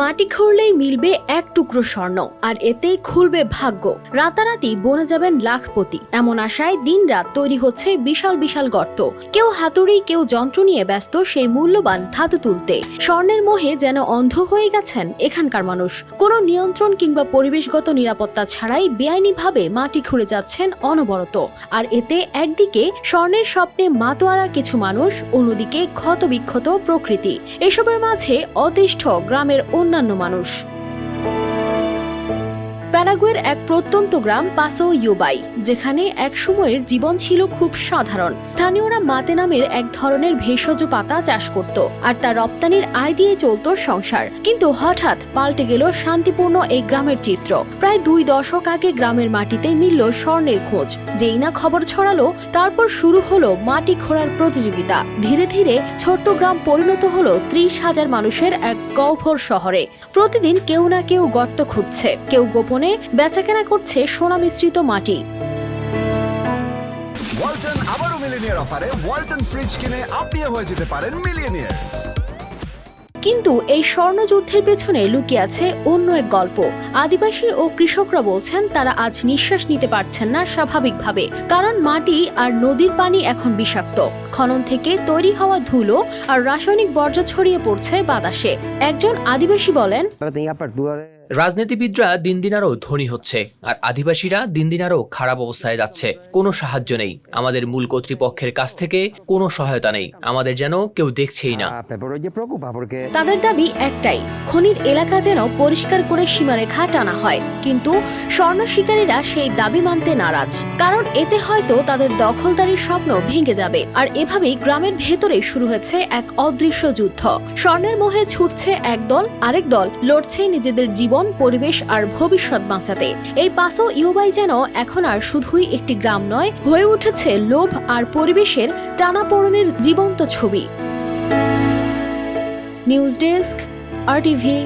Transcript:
মাটি খুঁড়লেই মিলবে এক টুকরো স্বর্ণ, আর এতেই খুলবে ভাগ্য। রাতারাতি বনে যাবেন লাখপতি। এমন আশায় দিনরাত তৈরি হচ্ছে বিশাল বিশাল গর্ত। কেউ হাতুড়ি, কেউ যন্ত্র নিয়ে ব্যস্ত সেই মূল্যবান ধাতু তুলতে। স্বর্ণের মোহে যেন অন্ধ হয়ে গেছেন এখানকার মানুষ। কোনো নিয়ন্ত্রণ কিংবা পরিবেশগত নিরাপত্তা ছাড়াই বেআইনিভাবে মাটি খুঁড়ে যাচ্ছেন অনবরত। আর এতে একদিকে স্বর্ণের স্বপ্নে মাতোয়ারা কিছু মানুষ, অন্যদিকে ক্ষতবিক্ষত প্রকৃতি। এসবের মাঝে অতিষ্ঠ গ্রামের অন্যান্য মানুষ। প্যারাগুয়ের এক প্রত্যন্ত গ্রাম পাসো ইউবাই, যেখানে এক সময়ের জীবন ছিল খুব সাধারণ। স্থানীয়রা মাতে নামের এক ধরনের ভেষজ পাতা চাষ করত আর তার রপ্তানির আয় দিয়ে চলত সংসার। কিন্তু হঠাৎ পাল্টে গেল শান্তিপূর্ণ এই গ্রামের চিত্র। প্রায় দুই দশক আগে গ্রামের মাটিতে মিলল স্বর্ণের খোঁজ। যেই না খবর ছড়ালো, তারপর শুরু হলো মাটি খোঁড়ার প্রতিযোগিতা। ধীরে ধীরে ছোট্ট গ্রাম পরিণত হলো ত্রিশ হাজার মানুষের এক গহ্বর শহরে। প্রতিদিন কেউ না কেউ গর্ত খুঁড়ছে। কেউ গোপনে বেচাকেনা করছে সোনা মিশ্রিত মাটি। ওয়ালটন আবারও মিলিনিয়ার অফারে ওয়ালটন ফ্রিজ কিনে আপনিও হয়ে যেতে পারেন মিলিয়নিয়ার। কিন্তু এই স্বর্ণযুদ্ধের পেছনে লুকিয়ে আছে অন্য এক গল্প। আদিবাসী ও কৃষকরা বলছেন তারা আজ নিঃশ্বাস নিতে পারছেন না স্বাভাবিকভাবে কারণ মাটি আর নদীর পানি এখন বিষাক্ত। খনন থেকে তৈরি হওয়া ধুলো আর রাসায়নিক বর্জ্য ছড়িয়ে পড়ছে বাতাসে। একজন আদিবাসী বলেন. রাজনীতিবিদরা দিন দিন আরও ধনী হচ্ছে আর আদিবাসীরা দিন দিন আরও খারাপ অবস্থায় যাচ্ছে। কোনো সাহায্য নেই। আমাদের মূল কর্তৃপক্ষের কাছ থেকে কোনো সহায়তা নেই। আমাদের যেন কেউ দেখছেই না। তাদের দাবি একটাই খনির এলাকা যেন পরিষ্কার করে সীমারেখা টানা হয়। কিন্তু স্বর্ণ শিকারীরা সেই দাবি মানতে নারাজ। কারণ এতে হয়তো তাদের দখলদারির স্বপ্ন ভেঙে যাবে। আর এভাবেই গ্রামের ভেতরে শুরু হচ্ছে এক অদৃশ্য যুদ্ধ। স্বর্ণের মোহে ছুটছে এক দল আরেক দল লড়ছে নিজেদের জীবন, পরিবেশ আর ভবিষ্যৎ বাঁচাতে। এই পাসো ইউবাই যেন এখন আর শুধুই একটি গ্রাম নয়, হয়ে উঠেছে লোভ আর পরিবেশের টানাপোড়েনের জীবন্ত ছবি। নিউজ ডেস্ক আর টিভি